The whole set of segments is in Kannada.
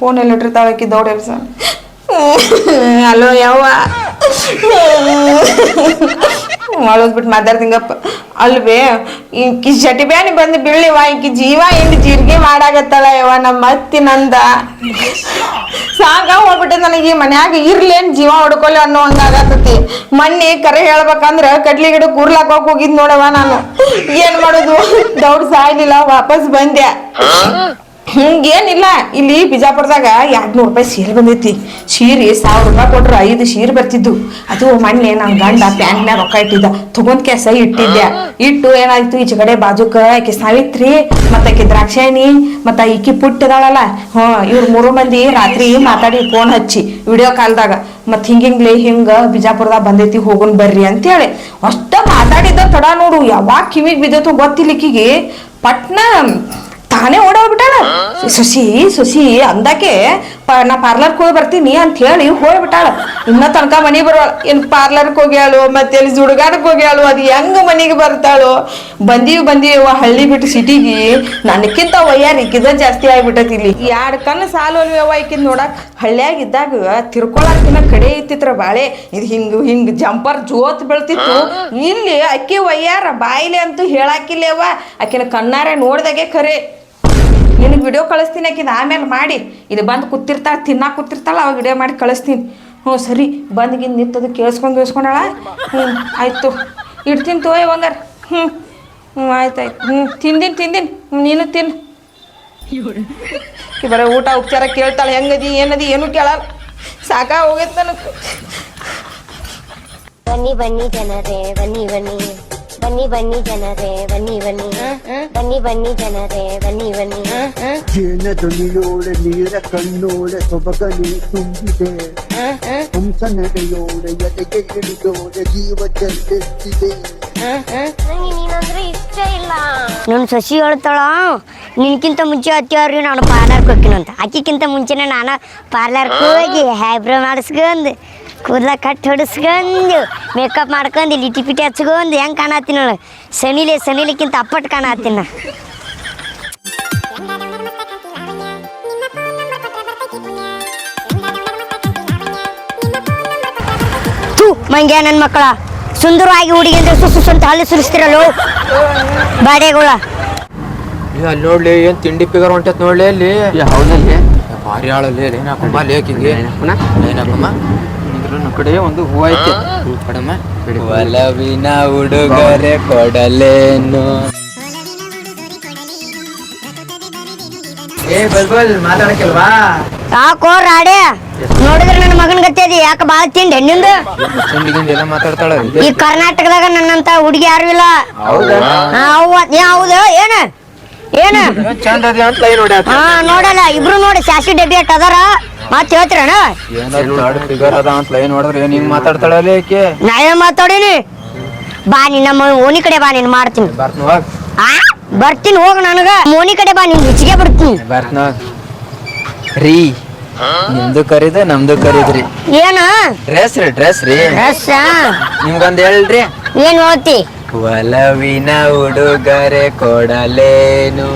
ಫೋನ್ ಎಲ್ಲ ಇಟ್ಟಿರ್ತಾಳೆ ಆಕಿ ದೌಡ್ ಎಬ್ಸ. ಹಲೋ ಯಾವ ಮಾಡೋದ್ಬಿಟ್ಟು ಮಾತಾಡ್ತಿಂಗಪ್ಪ ಅಲ್ವೇ ಈ ಜಟಿ ಬ್ಯಾನಿ ಬಂದು ಬೀಳಿವ ಈಕಿ ಜೀವ ಹಿಂದೆ ಜೀರಿಗೆ ಮಾಡಾಗತ್ತಲ್ಲ ಯವ್ವ ನಮ್ಮ ಅತ್ತಿ ನಂದ. ಸಾಕ ಹೋಗ್ಬಿಟ್ಟೆ ನನಗೆ ಈ ಮನ್ಯಾಗ ಇರ್ಲೇನ್ ಜೀವ ಹೊಡ್ಕೊಲ್ಲ ಅನ್ನೋ ಹಂಗಾಗತ್ತತಿ ಮಣ್ಣಿ ಕರೆ ಹೇಳ್ಬೇಕಂದ್ರ ಕಡ್ಲಿ ಗಿಡ ಕೂರ್ಲಾಕ್ ಹೋಗ್ ಹೋಗಿದ್ ನೋಡವ ನಾನು. ಏನ್ ಮಾಡೋದು? ದೌಡ್ ಸಾಯ್ಲಿಲ್ಲ ವಾಪಸ್ ಬಂದೆ. ಹಿಂಗೇನಿಲ್ಲ. ಇಲ್ಲಿ ಬಿಜಾಪುರದಾಗ ಎರಡ್ನೂರು ರೂಪಾಯಿ ಸೀರೆ ಬಂದೈತಿ. ಸೀರೆ ಸಾವಿರ ರೂಪಾಯಿ ಕೊಟ್ರೆ ಐದು ಸೀರೆ ಬರ್ತಿದ್ದು ಅದು ಮೊನ್ನೆ ನನ್ನ ಗಂಡ ಪ್ಯಾಂಟ್ನಾಗ ರೊಕ್ಕ ಇಟ್ಟಿದ್ದ. ತಗೊಂಡ್ ಕೆಸ ಇಟ್ಟಿದ್ದೆ. ಇಟ್ಟು ಏನಾಯ್ತು, ಈಚೆ ಕಡೆ ಬಾಜುಕ ಆಕಿ ಸಾವಿತ್ರಿ ಮತ್ತ ಆಕಿ ದ್ರಾಕ್ಷಾಯಣಿ, ಮತ್ತ ಈಕಿ ಪುಟ್ಟಿದಾಳಲ್ಲ ಹ್ಞೂ ಇವ್ರು ಮೂರು ಮಂದಿ ರಾತ್ರಿ ಮಾತಾಡಿ ಫೋನ್ ಹಚ್ಚಿ ವಿಡಿಯೋ ಕಾಲ್ದಾಗ. ಮತ್ತೆ ಹಿಂಗಿಂಗ್ಲಿ ಹಿಂಗ ಬಿಜಾಪುರದಾಗ ಬಂದೈತಿ, ಹೋಗೋನ್ ಬರ್ರಿ ಅಂತೇಳಿ. ಅಷ್ಟ ಮಾತಾಡಿದ್ದ ತಡ ನೋಡು. ಯಾವಾಗ ಕಿವಿಗೆ ಗೊತ್ತಿಲ್ಲ ಈಕಿಗೆ. ಪಟ್ನ ತಾನೇ ಓಡೋಗ್ಬಿಟ್ಟಾಳ? ಸಸಿ ಸೊಸಿ ಅಂದಾಕೆ ನಾ ಪಾರ್ಲರ್ಗೆ ಹೋಗಿ ಬರ್ತೀನಿ ಅಂತ ಹೇಳಿ ಹೋಗ್ಬಿಟ್ಟಾಳ. ಇನ್ನ ತನಕ ಮನೆಗೆ ಬರೋಳ ಏನ್ ಪಾರ್ಲರ್ಗೆ ಹೋಗ್ಯಾಳು ಮತ್ತೆ ಎಲ್ಲಿ ಸುಡುಗಾಡಕ್ಕೆ ಹೋಗ್ಯಾಳು ಅದು ಹೆಂಗ ಮನೆಗೆ ಬರ್ತಾಳು? ಬಂದೀವಿ ಬಂದೀವಿ ಹಳ್ಳಿ ಬಿಟ್ಟು ಸಿಟಿಗೆ ನನಕ್ಕಿಂತ ವಯ್ಯಾರ ಇಕ್ಕಿದ ಜಾಸ್ತಿ ಆಗ್ಬಿಟ್ಟೈತಿ ಇಲ್ಲಿ. ಎರಡು ಕಣ್ಣು ಸಾಲು ಅಲ್ವೇವ ಇಕ್ಕಿದ್ ನೋಡಕ್. ಹಳ್ಳಿಯಾಗ ಇದ್ದಾಗ ತಿರ್ಕೊಳಕಿನ ಕಡೆ ಇತ್ತಿತ್ರ ಬಾಳೆ. ಇದು ಹಿಂಗ ಹಿಂಗ ಜಂಪರ್ ಜೋತ್ ಬೀಳ್ತಿತ್ತು. ಇಲ್ಲಿ ಅಕ್ಕಿ ವಯ್ಯಾರ ಬಾಯಿಲೆ ಅಂತೂ ಹೇಳಾಕಿಲ್ಲೇವ ಆಕಿನ ಕಣ್ಣಾರೆ ನೋಡ್ದಾಗೆ ಖರೆ. ನಿನಗೆ ವಿಡಿಯೋ ಕಳಿಸ್ತೀನಿ ಆಕಿನ. ಆಮೇಲೆ ಮಾಡಿ. ಇದು ಬಂದು ಕೂತಿರ್ತಾಳೆ ತಿನ್ನಾಕ ಕೂತಿರ್ತಾಳ, ಅವಾಗ ವಿಡಿಯೋ ಮಾಡಿ ಕಳಿಸ್ತೀನಿ. ಹ್ಞೂ, ಸರಿ. ಬಂದ್ಗಿಂದ ನಿಂತದು ಕೇಳಿಸ್ಕೊಂಡು ಕೇಳಿಸ್ಕೊಂಡಾಳ. ಹ್ಞೂ, ಆಯಿತು. ಇಡ್ತೀನಿ ತೋಯ್ ಒಂಗಾರ ಹ್ಞೂ ಹ್ಞೂ, ಆಯ್ತು ಆಯ್ತು. ಹ್ಞೂ, ತಿಂದಿನಿ ತಿಂದಿನಿ. ನೀನು ತಿನ್ನು ಬರೀ ಊಟ ಉಪಚಾರ ಕೇಳ್ತಾಳೆ. ಹೆಂಗದಿ, ಏನದಿ, ಏನು ಕೇಳಲ್ಲ ಸಾಕಾ ಹೋಗೈತೆ ನನಗೆ. ಬನ್ನಿ ಬನ್ನಿ ಜನರೇ, ಬನ್ನಿ ಬನ್ನಿ. ಬನ್ನಿ ಬನ್ನಿ ಜನರೇ ಬನ್ನಿ ಬನ್ನಿ. ಬನ್ನಿ ಬನ್ನಿ ಜನರೇ ಬನ್ನಿ ಬನ್ನಿ. ಜೇನ ಧ್ವನಿಯೋಡೆ ನೀರ ಕಣ್ಣೋಡೆ ಸೊಬಗನೆ ತುಂಬಿದೆ. ಹಂಸ ನಡೆಯೋಡೆ ಎದೆಗೆ ಹಿಡಿದೋಡೆ ಜೀವ ಜಲ್ಲೆತ್ತಿದೆ ನೀನಂದ್ರೆ ಇಷ್ಟ ಇಲ್ಲ. ನನ್ನ ಸಸಿ ಹೇಳ್ತಾಳ ನಿನ್ಕಿಂತ ಮುಂಚೆ ಹತ್ತಿಯವ್ರಿ ನಾನು ಪಾರ್ಲರ್ಗೆ ಹೋಗ್ತೀನಂತ ಆಕಿಕ್ಕಿಂತ ಮುಂಚೆನೆ ನಾನು ಪಾರ್ಲರ್ಗೆ ಹೋಗಿ ಹೈಬ್ರೋ ಮಾಡಿಸ್ಕೊಂಡು ಕೂದಲ ಕಟ್ಟಿ ಹೊಡಿಸ್ಕೊಂಡು ಮೇಕಪ್ ಮಾಡ್ಕೊಂಡು ಲಿಟಿ ಪಿಟಿ ಹಚ್ಕೊಂಡು ಹೆಂಗೆ ಕಾಣತ್ತೀನಿ ನೋಡು. ಸನಿಲೆ ಸನಿಲಿಕ್ಕಿಂತ ಅಪ್ಪಟ್ ಕಾಣತ್ತೀನಿ ನಾ. ಮಂಗ್ಯ ನನ್ನ ಮಕ್ಕಳ. ಸುಂದರವಾಗಿ ಹುಡುಗಿ ಅಂದ್ರೆ ಸುಸು ಅಂತ ಹಲ್ಲು ಸುರಿಸ್ತಿರಲ್ಲೋ ಬಾಡೆಗಳ. ಏ, ಅಲ್ಲಿ ನೋಡ್ಲಿ ಏನ್ ತಿಂಡಿ ಪಿಗರ್ ಹೊಂಟೈತ್ ನೋಡ್ಲಿ ಅಲ್ಲಿ? ಹೌದಲ್ಲಿ? ಭಾರಿ ಆಳಲ್ಲಿ ಏನಾಕಮ್ಮ ಲೇಕಿಗೆ? ಏನಪ್ಪ ನನ್ನ ಕಡೆ ಒಂದು ಹೂವು ಐತೆ ಕಡಮ್ಮ ಒಲವಿನ ಉಡುಗೊರೆ ಕೊಡಲೇನು? ಏ ಬಲ್ಬಲ್ ಮಾತಾಡಕ್ಕಿಲ್ವಾ? ಯಾಕೋ ರಾಡೆ. ನೋಡಿದ್ರೆ ನನ್ನ ಮಗನ ಗತಿ ಯಾಕೆ ತಿಂಡಿ ನಿಂದು? ತಿಂಡಿಗಿಂದ ಎಲ್ಲ ಮಾತಾಡ್ತಾಳ ಈ ಕರ್ನಾಟಕದಾಗ ನನ್ನಂತ ಹುಡುಗಿ ಯಾರು ಇಲ್ಲ. ಹೌದಾ? ಹಾ, ಅವ್ವ. ಏ ಹೌದು ಏನ? ಏನ? ಚಂದ ಹಾ ನೋಡಲ್ಲ. ಇಬ್ರು ನೋಡಿ ಶಾಸಿ ಡಬ್ಬಿ ಅಟ್ ಅದಾರ. ಮತ್ ಹೇಳ್ತೀರಣ ಫಿಗರ್ ಅದ ಅಂತ ಲೈ ನೋಡಿದ್ರೆ ಏನ್ ಹಿಂಗ್ ಏಕೆ ನಾ ಏನ್ ಮಾತಾಡೀನಿ? ಬಾ ನಿನ್ನ ನಮ್ಮ ಓಣಿ ಕಡೆ ಬಾ ನೀನ್ ಮಾಡ್ತೀನಿ. ಬರ್ತ ಹೋಗ್. ಆ? ಬರ್ತೀನಿ ಹೋಗ ನನಗ. ಮೋನಿ ಕಡೆ ಬಾ ನಿನ್ ಹೆಚ್ಚಿಗೆ ಬಿಡ್ತೀನಿ ಬರ್ತನ ಹೋಗ್. ರೀ ನಿಮ್ದು ಕರೀದ ನಮ್ದು ಕರೀದ್ರಿ. ಏನ? ಡ್ರೆಸ್ ರೀ ಡ್ರೆಸ್ ರೀ. ರಸ ನಿಮ್ಗೊಂದ್ ಹೇಳ್ರಿ. ಏನ್ ಹೇಳ್ತಿ? ಒಲವಿನ ಉಡುಗೊರೆ ಕೊಡಲೇನು.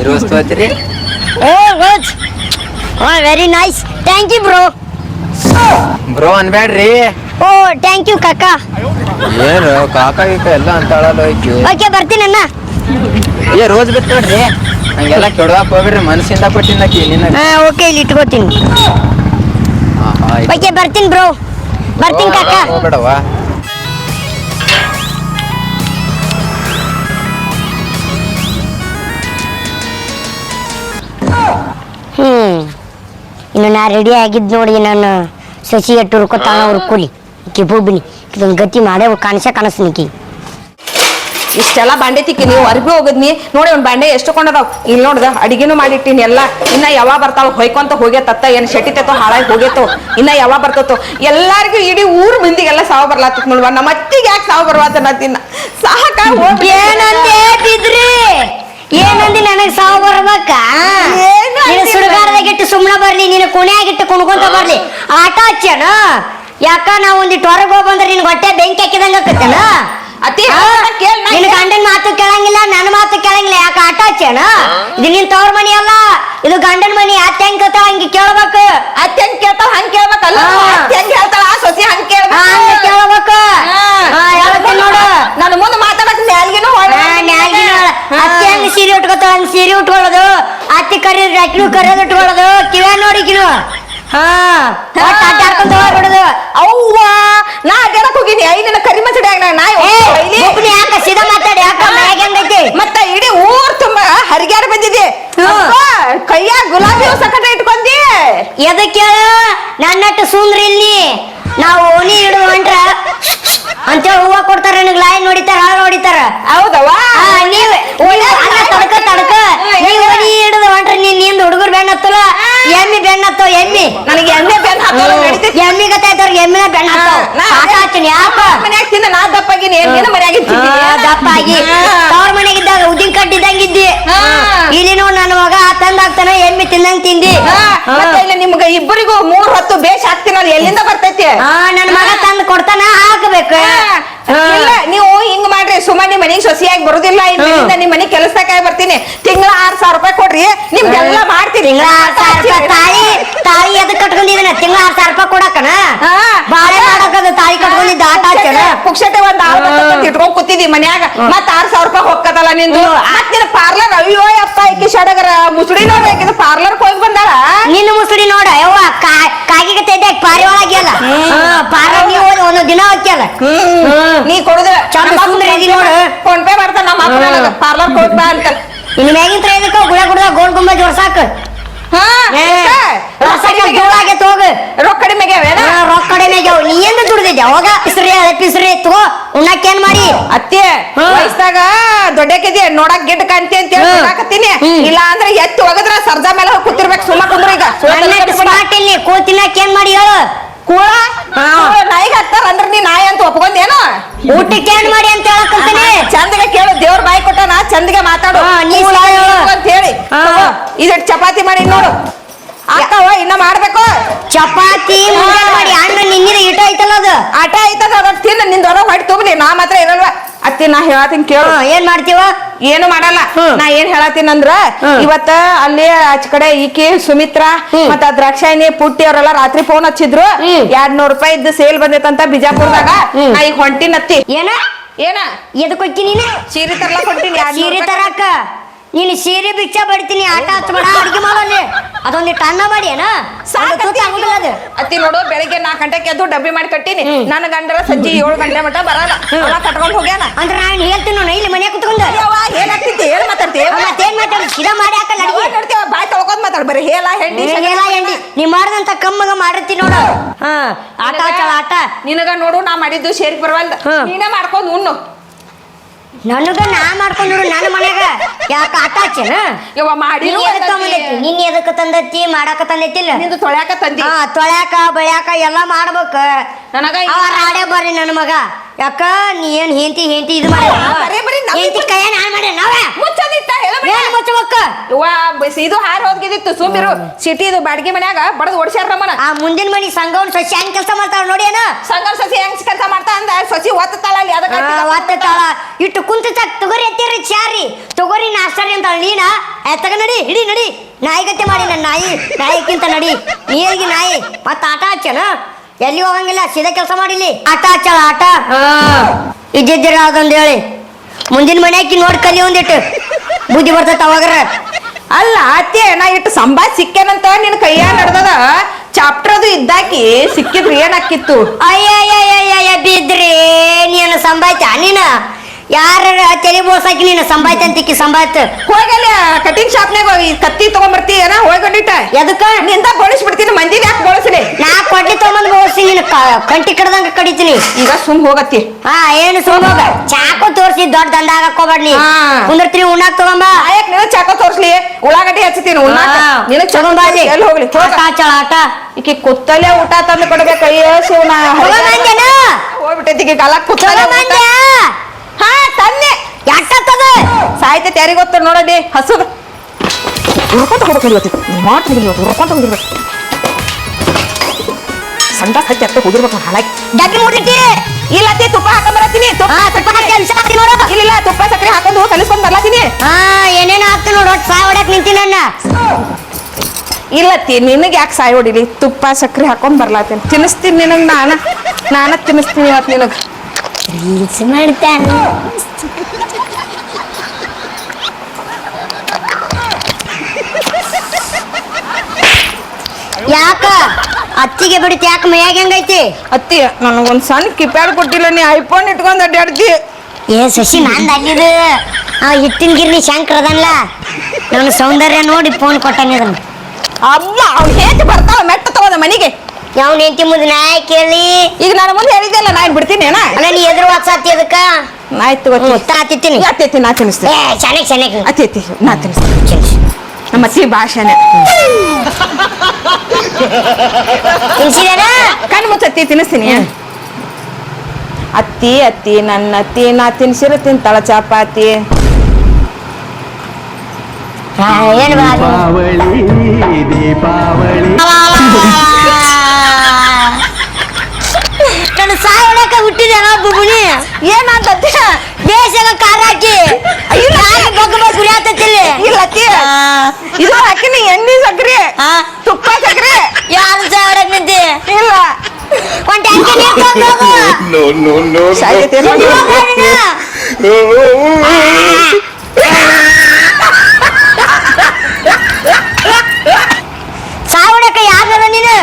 ಇರೋಸ್ತು ಓ good oh very nice thank you bro bro ಅನ್ಬೇಡ್ರಿ O thank you ಕಾಕ. ಏನು ಕಾಕ ಗೀಕ ಎಲ್ಲ ಅಂತಾಳಲ್ಲ ಹೋಯ್ತು. ಓಕೆ ಬರ್ತೀನಿ ಅಣ್ಣ. ಏ ರೋಜ್ ಬಿತ್ ನೋಡ್ರಿ. ಹಂಗೆಲ್ಲ ಕೆಡವಾಕ್ ಹೋಗ್ಬಿಡ್ರಿ ಮನಸ್ಸಿಂದ ಕೊಟ್ಟಿಂದ ಕೇಳಿನ ಹಾ ಓಕೆ ಇಲ್ಲಿ ಇಟ್ಕೋತೀನಿ. ಓಕೆ ಬರ್ತೀನಿ ಬ್ರೋ ಬರ್ತೀನಿ ಕಾಕ. ಹೋಗ್ಬೇಡವ? ನಾ ರೆಡಿ ಆಗಿದ್ ನೋಡಿ ನಾನು ಸಸಿ ಎಟ್ಟು ಹುರ್ಕೊತಾಳ ಹುರ್ಕೊಲಿ ಈಕಿ ಬೂಬಿನಿ ಇದೊಂದು ಗತಿ ಮಾಡೇ ಕಾಣಿಸ ಕಾಣಿಸ್ನಿಕಿ ಇಷ್ಟೆಲ್ಲ ಬಾಂಡೆ ತಿಕ್ಕಿ ನೀವು ಅರ್ಬಿ ಹೋಗಿದ್ನಿ. ನೋಡಿ ಒಂದ್ ಬಾಂಡೆ ಎಷ್ಟು ಕೊಂಡದಾವ್. ಇಲ್ಲಿ ನೋಡ್ದ ಅಡಿಗೆನು ಮಾಡಿಟ್ಟಿನಿ ಎಲ್ಲ. ಇನ್ನ ಯಾವಾಗ ಬರ್ತಾವ ಹೊಯ್ಕೊಂತ ಹೋಗ್ಯತತ್ತ ಏನ್ ತೆತ್ತೋ ಹಾಳಾಗಿ ಹೋಗ್ಯತೋ ಇನ್ನ ಯಾವಾಗ ಬರ್ತತೋ ಎಲ್ಲಾರ್ಗು ಇಡೀ ಊರ್ ಮಂದಿಗೆಲ್ಲ ಸಾವು ಬರ್ಲಾತಿತ್ ನೋಡ್ವಾ. ನಮ್ಮ ಅತ್ತಿಗೆ ಯಾಕೆ ಸಾವು ಬರ್ವಾತ ತಿನ್ನ ಸಾಕ ಹೋಗಿ ಏನಂತ ಏನಂದಿ ನನಗ್ ಸಾವು ಬರ್ಬೇಕ ನೀನು ಸುಡುಗಾರದಾಗಿಟ್ಟು ಸುಮ್ಮನೆ ಬರ್ಲಿ ನೀನು ಕುಣಿಯಾಗಿಟ್ಟು ಕುಣ್ಕೊಂತ ಬರ್ಲಿ. ಆಟ ಹಚ್ಚೇನ ಯಾಕ ನಾ ಒಂದಿಟ್ಟು ಹೊರಗೆ ಹೋಗ್ಬಂದ್ರೆ ನಿನ್ ಹೊಟ್ಟೆ ಬೆಂಕಿ ಹಾಕಿದಂಗ ಆಕತ್ತೇನ ಅತ್ತಿ ಕೇಳ ನಿನ್ನ ಗಂಡನ ಮಾತು ಕೇಳಂಗಿಲ್ಲ ನನ್ನ ಮಾತು ಕೇಳಂಗಿಲ್ಲ ಯಾಕೆ ಆಟ ಹಚ್ಚೇನ? ಇದು ನಿನ್ ತವ್ರ ಮನಿ ಅಲ್ಲ ಇದು ಗಂಡನ ಮನಿ ಅತ್ತೆ ಹೆಂಗ್ ಕೇಳ್ತಾವ ಹಂಗೆ ಕೇಳ್ಬೇಕು. ಅತ್ತಿ ಹೆಂಗ್ ಕೇಳ್ತಾವ ಹಂಗ್ ಕೇಳ್ಬೇಕಲ್ಲ ಅತ್ತೆ ಹೆಂಗ್ ಆ ಸೊಸಿ ಹಂಗ್ ಕೇಳ್ಬೇಕು. ಕೇಳ್ಬೇಕು. ಹೇಳ್ತೀನಿ ನೋಡು. ನನ್ನ ಮುಂದೆ ಮಾತಾಡಕ್ ನ್ಯಾಲ್ಗಿನೂ ಹೊಡೆ ನ್ಯಾಲ್ಗಿನ ಅತ್ತೆ ಹಂಗ ಸೀರೆ ಉಟ್ಕೋತಾಳ ಹಂಗ ಸೀರೆ ಉಟ್ಕೊಳ್ಳೋದು. ಅತ್ತಿ ಕರಿ ಅಕ್ಕಿನೂ ಕರಿಯೋದು ಉಟ್ಕೊಳ್ಳೋದು. ನೋಡಿ ನೋಡಿಕಿನು ಹಾ ಅಡ್ಡಾಡ್ಕೊಂತ ಹೋಗ್ಬಿಡೋದು ಅವ್ವ ನಾ ಅಡ್ಡಾಡಕ್ ಹೋಗಿನಿ ಐ ನಿನ್ನ ಕರಿ ಮಸಡಿಯಾಗ ನಾ ನಾಯಿ. ಯಾಕ ಸೀದಾ ಮಾತಾಡಿ? ಯಾಕ ಮ್ಯಾಗ ಹೆಂಗೈತಿ ಮತ್ತ ಇಡೀ ಊರ್ ತುಂಬಾ ಹರಿಗ್ಯಾರ ಬಂದಿದೆ ಕೈಯಾಗ ಗುಲಾಬಿ ಹೂ ಸಕಟ ಇಟ್ಕೊಂಡಿ. ಎದಕ್ಕೆ ನನ್ನ ಸುಂದ್ರಿ ಇಲ್ಲಿ. ನಾವು ಓಣಿ ಹಿಡಿದು ಅಂತ ಅಂತೇಳಿ ಹೂವ ಕೊಡ್ತಾರ ನನಗೆ ಲೈನ್ ನೋಡಿತಾರ ಹಾಳು ನೋಡಿತಾರ? ಹೌದವಾ ನೀವ್ ತಡಕ ತಡ್ಕ. ನೀವ್ ಓಣಿ ಹಿಡಿದು ಹೊಂಟ್ರ ನೀನ್ನಿಂದ ಹುಡುಗರು ಬೆಣ್ಣ ಹತ್ತಲ ಎಮ್ಮಿ ಬೆಣ್ಣ ಎಮ್ಮಿ? ನನಗೆ ಎಮ್ಮೆ ಬೆಣ್ಣ ಎಮ್ಮಿ ಕತೆ ಎಮ್ಮಿ ಗತ್ತಾಯ್ತವ್ರಿಗೆ ಎಮ್ಮಿನ ಬೆಣ್ಣ ಹತ್ತವ ನಾ ಆಟ ಹಚ್ಚಿನಿ ಯಾಕ? ಮನ್ಯಾಗ ತಿಂದ ನಾ ದಪ್ಪಾಗಿನಿ ನಿನ್ನ ಮನ್ಯಾಗ ಆ, ದಪ್ಪ ಆಗಿ ತವ್ರ ಮನೆಗಿದ್ದಾಗ ಉದ್ದಿನ ಕಟ್ಟಿದ್ದಂಗಿದ್ದಿ ಹಾ. ಇಲ್ಲಿ ನೋಡ್ ನನ್ನ ಮಗ ತಿಂದಂಗ್ ತಿಂದಿ ಮತ್ತೆ ಇಲ್ಲ ನಿಮ್ಗ ಇಬ್ಬರಿಗೂ ಮೂರ್ ಹೊತ್ತು ಬೇಷ್ ಹಾಕ್ತೀನಲ್ಲ ಎಲ್ಲಿಂದ ಬರ್ತೈತಿ? ಹಾ ನನ್ನ ಮಗ ತಂದು ಕೊಡ್ತಾನ ಹಾಕ್ಬೇಕು. ಇಲ್ಲ ನೀವು ಹಿಂಗ್ ಮಾಡ್ರಿ ಸುಮ್ಮನೆ ನಿಮ್ ಮನಿಗ್ ಸೊಸಿಯಾಗಿ ಬರುದಿಲ್ಲ ಇಲ್ಲಿಂದ ನಿಮ್ ಮನೆ ಕೆಲಸಕ್ಕಾಗಿ ಬರ್ತೀನಿ. ತಿಂಗಳ ಆರ್ ಸಾವಿರ ರೂಪಾಯಿ ಕೊಡ್ರಿ ನಿಮ್ಗೆಲ್ಲ ಮಾಡ್ತೀನಿ. ತಿಂಗಳ ಆರ್ ಸಾವಿರ ರೂಪಾಯಿ ತಾಳಿ ತಾಳಿ ಎದಕ್ ಕಟ್ಕೊಂಡಿದನ? ತಿಂಗಳ ಆರ್ ಸಾವಿರ ರೂಪಾಯಿ ಕೊಡಕನ ಹಾ. ಬಾಳೆ ಮಾಡಕದ ತಾಳಿ ಕಟ್ಕೊಂಡಿದ್ದ ಆಟ ಪುಕ್ಷತೆ ಪುಕ್ಷಟೆ ಒಂದ್ ಬರ್ತೈತಿ ಇಟ್ಕೊಂಡ್ ಕೂತಿದಿ ಮನ್ಯಾಗ. ಮತ್ ಆರ್ ಸಾವಿರ ರೂಪಾಯಿ ಹೊಕ್ಕದಲ್ಲ ನಿಂದು. ಮತ್ ನಿನ್ ಪಾರ್ಲರ್ ಅಯ್ಯೋ ಅಪ್ಪ ಈಕಿ ಸಡಗರ ಮುಸುಡಿ ನೋಡ್ಬೇಕಿದ್ ಪಾರ್ಲರ್ ಹೋಗಿ ಬಂದಾಳ. ನಿನ್ನ ಮುಸುಡಿ ನೋಡ ಯವ್ವ ಕಾಗಿಗೆ ತೆದ್ದೆ ಪಾರಿ ಒಳಗ್ಯಲ್ಲ ಪಾರ ನೀವು ಒಂದು ದಿನ ಹಾಕ್ಯಾನ. ನೀ ಕೊಡುದ ಚಂದ ಸುಂದರ ನೋಡು. ಫೋನ್ ಪೇ ಮಾಡ್ತಾನ ನಮ್ಮ ಅಪ್ಪ ಪಾರ್ಲರ್ ಹೋಗಿ ಬಾ ಅಂತ. ಇನ್ನು ಮ್ಯಾಗಿನ ತ್ರ ಗುಳ ಗುಡ ಗೋಲ್ ಗುಂಬ ಜೋಡ್ಸಾಕ ಹಾ ರೊಕ್ಕ ಕಡಿಮೆಗೆ ಅವೇನ ರೊಕ್ಕ ಕಡಿಮೆ ಆಗ್ಯಾವ ನೀ ಏನು ದುಡ್ದಿದ್ದೆ? ಅವಾಗ ಪಿಸ್ರಿ ಹಳೆ ಪಿಸ್ರಿ ತಗೋ ಮಾಡಿ? ಅತ್ತೆ. ವಯಸ್ಸಾಗ ದೊಡ್ಡಕ್ಕಿದೆ ನೋಡಕ್ ಗಿಡ್ ಕಾಂತಿ ಅಂತ ಹೇಳಿ. ನೋಡಾಕತ್ತೀನಿ. ಇಲ್ಲ ಅಂದ್ರೆ ಎತ್ತಿ ಹೋಗದ್ರ ಸರ್ಜಾ ಮೇಲೆ ಹೋಗಿ ಕೂತಿರ್ಬೇಕು. ಸುಮ್ಮ ಕುಂದ್ರ ಈಗ. ಸ್ಮಾರ್ಟ್ ಇಲ್ಲಿ ಕೂತಿನಕ್ಕೇನ್ ಮಾಡಿ ಹೇಳು. ಕೂಳ. ನಾಯಿಗೆ ಹತ್ತಾರ ಅಂದ್ರೆ ನೀ ನಾಯಿ ಅಂತ ಒಪ್ಕೊಂಡೇನು? ಊಟಕ್ಕೆ ಏನ್ ಮಾಡಿ ಅಂತ ಹೇಳಕಂತಾನೆ ಚಂದಗೆ ಕೇಳು ದೇವ್ರ ಬಾಯಿ ಕೊಟ್ಟಾನ ಚಂದಗೆ ಮಾತಾಡು. ಕೂಳ. ಅಂತ ಹೇಳಿ. ಇದಟ್ ಚಪಾತಿ ಮಾಡಿ ನೋಡು ಆಕವ ಇನ್ನ ಮಾಡ್ಬೇಕು? ಚಪಾತಿ ಮಾಡಿ ಅಣ್ಣ ನಿನ್ನ ಇಟ ಐತಲ್ಲ ಅದು? ಆಟ ಐತದ ಅದ ತಿನ್ನ ನಿಂದ ಹೊರ ಹೊಟ್ಟೆ ತುಂಬಲಿ ನಾ ಮಾತ್ರ ಇರಲ್ವ. ಅತ್ತಿ ನಾ ಹೇಳತ್ತೀನಿ ಕೇಳು. ಏನ್ ಮಾಡ್ತೀವ? ಏನು ಮಾಡಲ್ಲ. ನಾ ಏನ್ ಹೇಳತ್ತೀನಿ ಅಂದ್ರ ಇವತ್ತ ಅಲ್ಲಿ ಆಚ ಕಡೆ ಈಕಿ ಸುಮಿತ್ರಾ. ಮತ್ತ ದ್ರಾಕ್ಷಾಯಿನಿ ಪುಟ್ಟಿ ಅವರೆಲ್ಲ ರಾತ್ರಿ ಫೋನ್ ಹಚ್ಚಿದ್ರು. ಎರಡ್ ನೂರ್ ರೂಪಾಯಿ ಇದ್ದು ಸೇಲ್ ಬಂದೈತಂತ ಬಿಜಾಪುರದಾಗ. ನಾ ಈಗ ಹೊಂಟಿನತ್ತಿ. ಏನ? ಏನ? ಎದಕ್ ಹೋಗ್ತೀನಿ ನೀನು? ಸೀರೆ ತರ್ಲಕ್ ಹೊಂಟಿನಿ. ಸೀರೆ. ತರಾಕ? ನೀನು ಸೀರೆ ಬಿಚ್ಚ ಬಡ್ತೀನಿ ಆಟ ಹಚ್ಚಬೇಡ ಅಡಿಗೆ ಮಾಡೋಲ್ಲಿ ಅದೊಂದು ಟನ್ನ ಮಾಡಿ ಏನ? ಅತ್ತಿ ನೋಡು ಬೆಳಿಗ್ಗೆ ನಾಲ್ಕು ಗಂಟೆಗೆ ಎದ್ದು ಡಬ್ಬಿ ಮಾಡಿ ಕಟ್ಟಿನಿ. ನನ್ನ ಗಂಡರ ಸಂಜೆ ಏಳು ಗಂಟೆ ಮಟ್ಟ ಬರಲ್ಲ. ಅಲ್ಲ ಕಟ್ಕೊಂಡು ಹೋಗ್ಯಾನ. ಅಂದ್ರೆ ನಾನು ಹೇಳ್ತೀನಿ ನೋಡ ಇಲ್ಲಿ ಮನೆ ಕುತ್ಕೊಂಡು. ಏನಾಗ್ತಿತ್ತು ಏನು ಮಾತಾಡ್ತೀವಿ ಮತ್ತೇನ್ ಮಾತಾಡಿ ಸಿದ ಮಾಡಿ ಹಾಕಲ್ಲ ಅಡಿಗೆ. ನೋಡ್ತೀವ ಬಾಯ್ ತೊಳ್ಕೊಂಡ್ ಮಾತಾಡ್ ಬರೀ ಹೇಳ ಹೆಂಡಿ ಹೇಳ ಹೆಂಡಿ ನೀ ಮಾಡ್ದಂತ ಕಮ್ಮಗ ಮಾಡಿರ್ತೀನಿ ನೋಡು. ಹಾ ಆಟ ಆಟ ನಿನಗ ನೋಡು ನಾ ಮಾಡಿದ್ದು ಸೇರಿ ಬರವಲ್ದ. ನೀನೇ ಮಾಡ್ಕೊಂಡು ಉಣ್ಣು. ನನಗ ನಾ ಮಾಡ್ಕೊಂಡ್ರು ನನ್ನ ಮನ್ಯಾಗ. ಯಾಕ ಆಟ ಯವ ಯವ್ವ ಮಾಡಿ ನೀನ್ ಎದಕ್ ತಂದೈತಿ? ನಿನ್ ಎದಕ್ ತಂದೈತಿ? ಮಾಡಾಕ ತಂದೈತಿಲ್ಲ ನಿಂದು ತೊಳ್ಯಾಕ ತಂದಿ. ಹಾ ತೊಳ್ಯಾಕ ಬೆಳ್ಯಾಕ ಎಲ್ಲಾ ಮಾಡ್ಬೇಕ. ನನಗ ಅವ ರಾಡೆ ಬರ್ರಿ ನನ್ನ ಮಗ. ಯಾಕ? ನೀ ಏನ್ ಹೆಂತಿ ಹೆಂತಿ ಇದು ಮಾಡಿ ಬರೀ ಬರೀ ನಮ್ಮ ಹೆಂತಿ ಕೈಯ ನಾನ್ ಮಾಡಿ ನಾವೇ? ಮುಚ್ಚದಿತ್ತ? ಹೇಳ ಏನ್ ಮುಚ್ಚಬೇಕ? ಯವ್ವ ಬಸ್ ಇದು ಹಾರ್ ಹೋಗಿದಿತ್ತು ಸುಮ್ಮಿರು ಸಿಟಿ ಇದು ಬಾಡಿಗೆ ಮನ್ಯಾಗ ಬಡದ್ ಓಡಿಸ್ಯಾರ ಮನ. ಆ ಮುಂದಿನ ಮನಿ ಸಂಘವನ್ ಸಸಿ ಹೆಂಗ್ ಕೆಲಸ ಮಾಡ್ತಾವ್ ನೋಡಿ ಏನ ಸಂಗರ್ ಸಸಿ ಹೆಂಗ್ ಕೆಲಸ ಮಾಡ್ತಾ ಅಂದ? ಸಸಿ ಒತ್ತತಾಳ ಅಲ್ಲಿ ಅದಕ್ಕೆ ಇಟ್ಟು ಕುಂತ ಚಕ್ ತಗೋರಿ ಎತ್ತಿರಿ ಚಾರಿ ತೊಗರಿ ನಾಷ್ಟಾರಿ ಅಂತ ನೀನ? ಎತ್ತಗ ನಡಿ ಹಿಡಿ ನಡಿ. ನಾಯಿಗತ್ತೆ ಮಾಡಿ ನನ್ನ ನಾಯಿ ನಾಯಿಕ್ಕಿಂತ ನಡಿ. ನೀರಿಗೆ ನಾಯಿ ಮತ್ತ ಆಟ ಹಚ್ಚನ? ಎಲ್ಲಿ ಹೋಗಂಗಿಲ್ಲ ಸೀದಾ ಕೆಲಸ ಮಾಡಿಲಿ. ಆಟ ಹಚ್ಚಳ ಆಟ. ಇದ್ದಿದ್ದೀರ ಅದೊಂದು ಹೇಳಿ ಮುಂದಿನ ಮನ್ಯಾಕಿ ನೋಡಿ ಕಲಿ ಒಂದಿಟ್ಟು. ಬುದ್ಧಿ ಬರ್ತೈತ ಅವಾಗ್ರ. ಅಲ್ಲ ಅತ್ತೆ ನಾ ಇಟ್ಟು ಸಂಬಾ ಸಿಕ್ಕೇನಂತ ನಿನ್ ಕೈಯಾಗ ನಡ್ದದ? ಚಾಪ್ಟರ್ ಅದು ಇದ್ದಾಕಿ ಸಿಕ್ಕಿದ್ರು ಏನಾಕಿತ್ತು ಅಯ್ಯಯ್ಯಯ್ಯಯ್ಯ ಬಿದ್ರಿ ನೀನು ಸಂಬಾಯ್ತ ನೀನ. ಯಾರ ತಲೆ ಬೋಸಾಕಿ ನೀನು ಸಂಬಾಯ್ತ ಅಂತಿಕ್ಕಿ ಸಂಬಾಯ್ತ. ಹೋಗಲ್ಲ ಕಟಿಂಗ್ ಶಾಪ್ನಾಗ ಹೋಗಿ ಕತ್ತಿ ತಗೊಂಡ್ಬರ್ತಿ ಏನ ಹೋಗ್ಕೊಂಡಿಟ್ಟ ಎದಕ್ಕ? ನಿಂದ ಬೋಳಿಸ್ಬಿಡ್ತೀನಿ ಮಂದಿ ಯಾಕೆ ಬೋಳಿಸ್ಲಿ? ನಾ ಕೊಡ್ಲಿ ತಗೊಂಡ್ ಬೋಸಿ ನೀನು ಕ- ಕಂಟಿ ಕಡ್ದಂಗ ಕಡಿತೀನಿ ಈಗ ಸುಮ್ ಹೋಗತ್ತಿ. ಹಾ ಏನು ಹೋಗ. ಚಾಕು ತೋರಿಸಿ ದೊಡ್ಡ ದಂಡ ಹಾಕೋಬಾಡ್ಲಿ ಹಾ. ಕುಂದಿರ್ತೀನಿ ಉಣ್ಣಾಕ್ ತಗೊಂಬ. ಆಯಕ್ ನೀವು ಚಾಕೋ ತೋರಿಸ್ಲಿ? ಉಳ್ಳಾಗಡ್ಡಿ ಹಚ್ಚತೀನಿ ಉಣ್ಣಾಕ. ಚಲೋ ತಗೊಂಬಾಲಿ ಎಲ್ಲಿ ಹೋಗ್ಲಿ? ಹೋಗ. ಆಟ ಈಕಿ ಕುತ್ತಲ್ಲೇ ಊಟ ತಂದು ಕೊಡ್ಬೇಕು ಅಯ್ಯೋ ಶಿವನ ಹೋಗ್ಬಿಟ್ಟೈತಿ ಕಾಲ. ತಗೊಂಬಂದ್ಯಾ? ಹಾ ತಂದೆ. ಯಾಕತ್ತದ ಸಾಯ್ತೈತಿ ಯಾರಿಗ ಗೊತ್ತ ನೋಡಡಿ ಹಸುದ ಹುರ್ಕೊಂತ ಹೋಗ್ಬೇಕು ಇವತ್ತು. ಮಾತು ಹಿಡಿಬೇಕು ಹುರ್ಕೊಂತ ಹೋಗಿರ್ಬೇಕು ಸಂಡ ಹಚ್ಚಿ ಅತ್ತ ಹೋಗಿರ್ಬೇಕು ಹಾಳಾಗಿ. ಡಬ್ಬಿ ಮುಟ್ಟಿರ್ತಿ ಇಲ್ಲ ಅತ್ತೆ ತುಪ್ಪ ಹಾಕೊಂಡ್ ಬರತ್ತೀನಿ. ತುಪ್ಪ ತುಪ್ಪ ಹಾಕಿ ಅಂಶ ಮಾಡಿ ನೋಡು. ಇಲ್ಲ ಇಲ್ಲ ತುಪ್ಪ ಸಕ್ಕರೆ ಹಾಕೊಂಡು ಕಲಿಸ್ಕೊಂಡ್ ಬರ್ಲಾತೀನಿ. ಹಾ ಏನೇನೋ ಹಾಕ್ತೀನಿ ನೋಡು. ಒಟ್ಟು ಸಾಯ್ ಹೊಡಕ್ ನಿಂತಿ ಇಲ್ಲ ಇಲ್ಲತ್ತಿ ನಿನಗೆ ಯಾಕೆ ಸಾಯ್ ಹೊಡಿಲಿ? ತುಪ್ಪ ಸಕ್ಕರೆ ಹಾಕೊಂಡ್ ಬರ್ಲಾತೀನಿ. ತಿನ್ನಿಸ್ತೀನಿ ನಿನಗೆ ನಾನ. ನಾನ ತಿನ್ನಿಸ್ತೀನಿ ಇವತ್ತು ನಿನಗೆ. ರೀಲ್ಸ್ ಮಾಡ್ತಾನೆ. ಯಾಕ? ಅತ್ತಿಗೆ ಬಿಡುತ್ತೆ ಯಾಕೆ ಮೈಯಾಗ ಹೆಂಗೈತಿ ಅತ್ತಿ ನನಗೊಂದು ಸಣ್ಣ ಕಿಪ್ಯಾಡ್ ಕೊಟ್ಟಿಲ್ಲ ನೀ ಐಫೋನ್ ಇಟ್ಕೊಂಡ್ ಅಡ್ಡಾಡ್ತಿ ಏ ಶಶಿ ನಂದು ಅಲ್ಲಿದು ಆ ಹಿಟ್ಟಿನ ಗಿರ್ನಿ ಶಂಕರ್ ಅದನ್ಲ. ನನ್ನ ಸೌಂದರ್ಯ ನೋಡಿ ಫೋನ್ ಕೊಟ್ಟಾನೆ ಅದನ್ನ. ಅಲ್ಲ ಅವ್ನು ಹೇಗೆ ಬರ್ತಾವ ಮೆಟ್ಟ ತಗೋದ ಮನೆಗೆ. ಯಾವ ನಿಂತಿ ಮುಂದೆ ನಾಯ ಕೇಳಿ. ಈಗ ನಾನು ಮುಂದೆ ಹೇಳಿದ್ದೆಲ್ಲ ನಾ ಏನ್ ಬಿಡ್ತೀನಿ ಅಣ್ಣ ಅಲ್ಲ ನೀ ಎದುರು ವಾಟ್ಸಾತಿ ಅದಕ್ಕ? ಆಯ್ತು ತಾತಿತ್ತೀನಿ ಅತ್ತಿ ಅತ್ತಿ ನಾ ತಿನ್ನಿಸ್ತೀನಿ. ಏ ಚೆನ್ನಾಗಿ ಚೆನ್ನಾಗಿ ಅತ್ತಿ ಅತ್ತಿ ನಾ ತಿನ್ನಿಸ್ತೀನಿ. ನಮ್ಮ ಅತ್ತಿ ಭಾಷೆನೆ. ಕಣ್ ಮುಚ್ಚತ್ತಿ ತಿನ್ನಿಸ್ತೀನಿ. ಅತ್ತಿ ಅತ್ತಿ ನನ್ನ ಅತ್ತಿ ನಾ ತಿನ್ಸಿರ ತಿಂತಾಳ ಚಪಾತಿ. ನನ್ನ ಸಾಯ ಹೊಡಕ ಹುಟ್ಟಿದೆ ಏನಂತ ಬೇಸಾಗ ಖಾರ ಹಾಕಿ ಬಗ್ಗ ಗುರಿ ಆತತಿಲ್ಲ ಇಲ್ಲ ಅತ್ತಿ. ಇದು ಹಾಕಿನಿ ಎಣ್ಣೆ ಸಕ್ರಿ. ತುಪ್ಪ ಸಕ್ರಿ. ಯಾರು ನಿಂತಿ ಇಲ್ಲ. ಒಂದ್ ಟ್ಯಾಂಕಿ ನೀರ್. ಸಾಯ್ತೈತಿ ಏನೋ. ಇಲ್ಲಿ ನೀನು.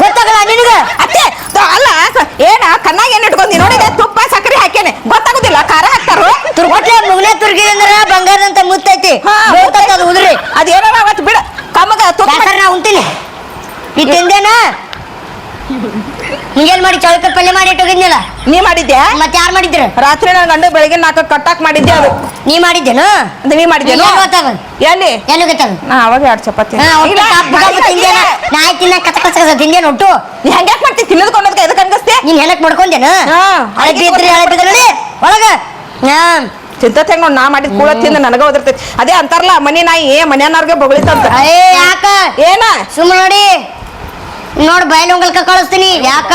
ಗೊತ್ತಾಗಲ್ಲ ನಿನಗ? ಅತ್ತೆ. ತ- ಅಲ್ಲ ಏನ? ಕಣ್ಣಾಗ ಏನ್ ಇಟ್ಕೊಂಡಿ ನೋಡಿದೆ? ತುಪ್ಪ ಸಕ್ಕರೆ ಹಾಕೇನೆ ಗೊತ್ತಾಗುದಿಲ್ಲ ಖಾರ ಹಾಕ್ತಾರೋ ಅಂದ್ರ ಬಂಗಾರದಂತ ಮುತ್ತೈತಿ. ಅದು ಉದ್ರಿ ಅದೇನಾರ ಅವತ್ತು ಬಿಡ. ಕಮ್ಮಗ ನಾ ಉಂತೀನಿ ತಿಂದೇನ? ಹಿಂಗೇನ್ ಮಾಡಿ ಚೌಕ ಪಲ್ಯ ಮಾಡಿ ಇಟ್ಟೋಗಿದ್ನಲ್ಲ ನೀ ಮಾಡಿದ್ಯಾ? ಮತ್ತೆ ಯಾರು ಮಾಡಿದ್ರು? ರಾತ್ರಿ ನಾನು ಗಂಡ ಬೆಳಗ್ಗೆ ನಾಲ್ಕು ಕಟ್ಟಾಕ್ ಮಾಡಿದ್ದೆ ಅದು. ನೀ ಮಾಡಿದ್ದೇನು? ಅದು ನೀ ಏನ್ ಗೊತ್ತಾಗ? ಎಲ್ಲಿ? ಏನು ಗೊತ್ತಾಗ? ನಾ ಅವಾಗ ಎರಡು ಚಪಾತಿ. ನಾ ತಿನ್ನ ಕಸ ಕಸ ಕಸ ತಿಂದೇನು ಒಟ್ಟು? ನೀ ಹಂಗ್ಯಾಕ್ ಮಾಡ್ತಿ? ತಿನ್ನದ್ಕೊಂಡದ್ಕ ಎದಕ್ ಹಂಗಸ್ತೆ ನೀನ್ ಹೆಣಕ್ ಮಾಡ್ಕೊಂಡೇನು? ನೋಡಿ ಒಳಗ. ಹಾ ತಿಂತತ್ ಹೆಂಗ್ ನೋಡ್ ನಾ ಮಾಡಿದ್ ಕೂಳ ತಿಂದ ನನಗ ಓದಿರ್ತೈತಿ ಅದೇ ಅಂತಾರಲ್ಲ ಮನೆ ನಾಯಿ ಏ ಮನ್ಯಾನವ್ರಿಗೆ ಬೊಗಳಿತಂತ ಏ ಯಾಕ? ಏನ? ಸುಮ್ಮ ನೋಡಿ. ನೋಡ್ ಬಯಲು ಉಂಗಲ್ಕ ಕಳಿಸ್ತೀನಿ. ಯಾಕ?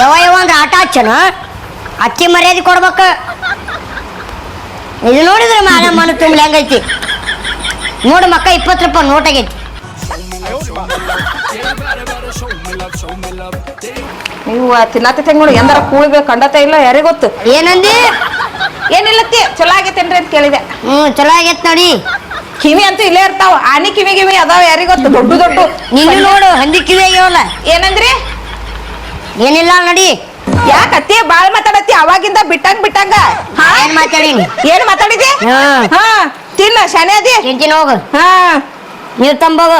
ಯಾವ ಯಾವ ಅಂದ್ರೆ ಆಟ ಹಚ್ಚನ? ಅಕ್ಕಿ ಮರ್ಯಾದೆ ಕೊಡ್ಬೇಕ. ಇದು ನೋಡಿದ್ರೆ ಮಾನ ಮನ ತುಂಬಲಿ ಹೆಂಗೈತಿ ನೋಡು ಮಕ್ಕ ಇಪ್ಪತ್ತು ರೂಪಾಯಿ ನೋಟ್ ಆಗೈತಿ. ನೀವು ತಿನ್ನತ್ತೆ ನೋಡಿ ಎಂದಾರ ಕೂಳಿಗೆ ಕಂಡತ ಇಲ್ಲ ಯಾರಿಗ್ ಗೊತ್ತು? ಏನಂದಿ? ಏನಿಲ್ಲತ್ತಿ ಚಲೋ ಆಗೈತೇನ್ರಿ ಅಂತ ಕೇಳಿದೆ. ಹ್ಮ್ ಚಲೋ ಆಗೈತ್ ನೋಡಿ. ಕಿವಿ ಅಂತೂ ಇಲ್ಲೇ ಇರ್ತಾವ ಆನಿ ಕಿವಿ ಕಿವಿ ಅದಾವ ಯಾರಿಗೊತ್ತು ದೊಡ್ಡ ದೊಡ್ಡ ನೀನು ನೋಡು ಹಂದಿ ಕಿವಿ ಆಗ್ಯಾವಲ್ಲ. ಏನಂದ್ರಿ? ಏನಿಲ್ಲ ನೋಡಿ. ಯಾಕತ್ತಿ ಬಾಳ್ ಮಾತಾಡತ್ತಿ ಅವಾಗಿಂದ ಬಿಟ್ಟಂಗ್ ಬಿಟ್ಟಂಗ? ಹಾ? ಏನ್ ಮಾತಾಡೀನಿ? ಏನ್ ಮಾತಾಡಿದಿ ಹ. ಹಾ ತಿನ್ನ ಶಾನೆ ಅದಿ? ತಿಂತೀನಿ ಹೋಗು. ಹಾ. ನೀರ್ ತಂಬೋಗು.